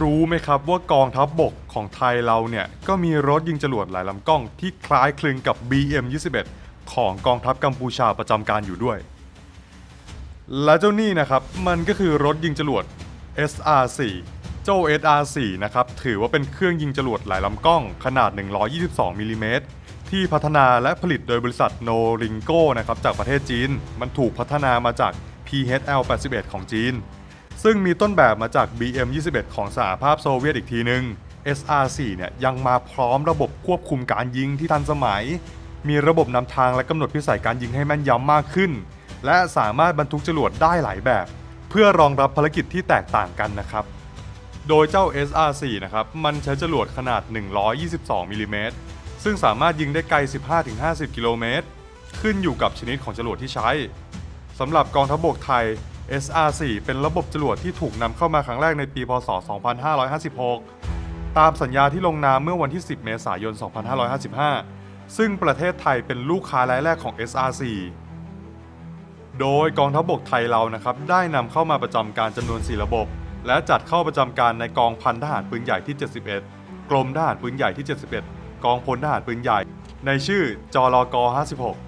รู้ไหมครับว่ากองทัพบบกของไทยเราเนี่ยก็มีรถยิงจรวดหลายลำกล้องที่คล้ายคลึงกับ BM21 ของกองทัพกัมพูชาประจำการอยู่ด้วย และเจ้านี่นะครับมันก็คือรถยิงจรวด SR4 เจ้า SR4 นะครับถือว่าเป็นเครื่องยิงจรวดหลายลำกล้องขนาด 122มิลลิเมตรที่พัฒนาและผลิตโดยบริษัทโนริงโกนะครับจากประเทศจีน มันถูกพัฒนามาจาก PHL 81 ของจีน ซึ่งมีต้นแบบมาจาก BM 21 ของสหภาพโซเวียตอีกทีหนึ่ง SR4 เนี่ยยังมาพร้อมระบบควบคุมการยิงที่ทันสมัย มีระบบนำทางและกำหนดพิสัยการยิงให้แม่นยำมากขึ้น และสามารถบรรทุกจรวดได้หลายแบบ เพื่อรองรับภารกิจที่แตกต่างกันนะครับ โดยเจ้า SR4 นะครับมันใช้จรวดขนาด 122มิลลิเมตรซึ่งสามารถยิงได้ไกล 15-50 กิโลเมตร ขึ้นอยู่กับชนิดของจรวดที่ใช้สำหรับกองทัพบกไทย SR4 เป็นระบบจรวดที่ถูกนำเข้ามาครั้งแรกในปี พศ 2556 ตามสัญญาที่ลงนามเมื่อวันที่ 10 เมษายน 2555 ซึ่งประเทศไทยเป็นลูกค้ารายแรกของ SR4 โดยกองทัพบกไทยเรานะครับ ได้นำเข้ามาประจำการจำนวน 4 ระบบ และจัดเข้าประจำการในกองพันทหารปืนใหญ่ที่ 71 กรมทหารปืนใหญ่ที่ 71 กองพลทหารปืนใหญ่ ในชื่อจรก 56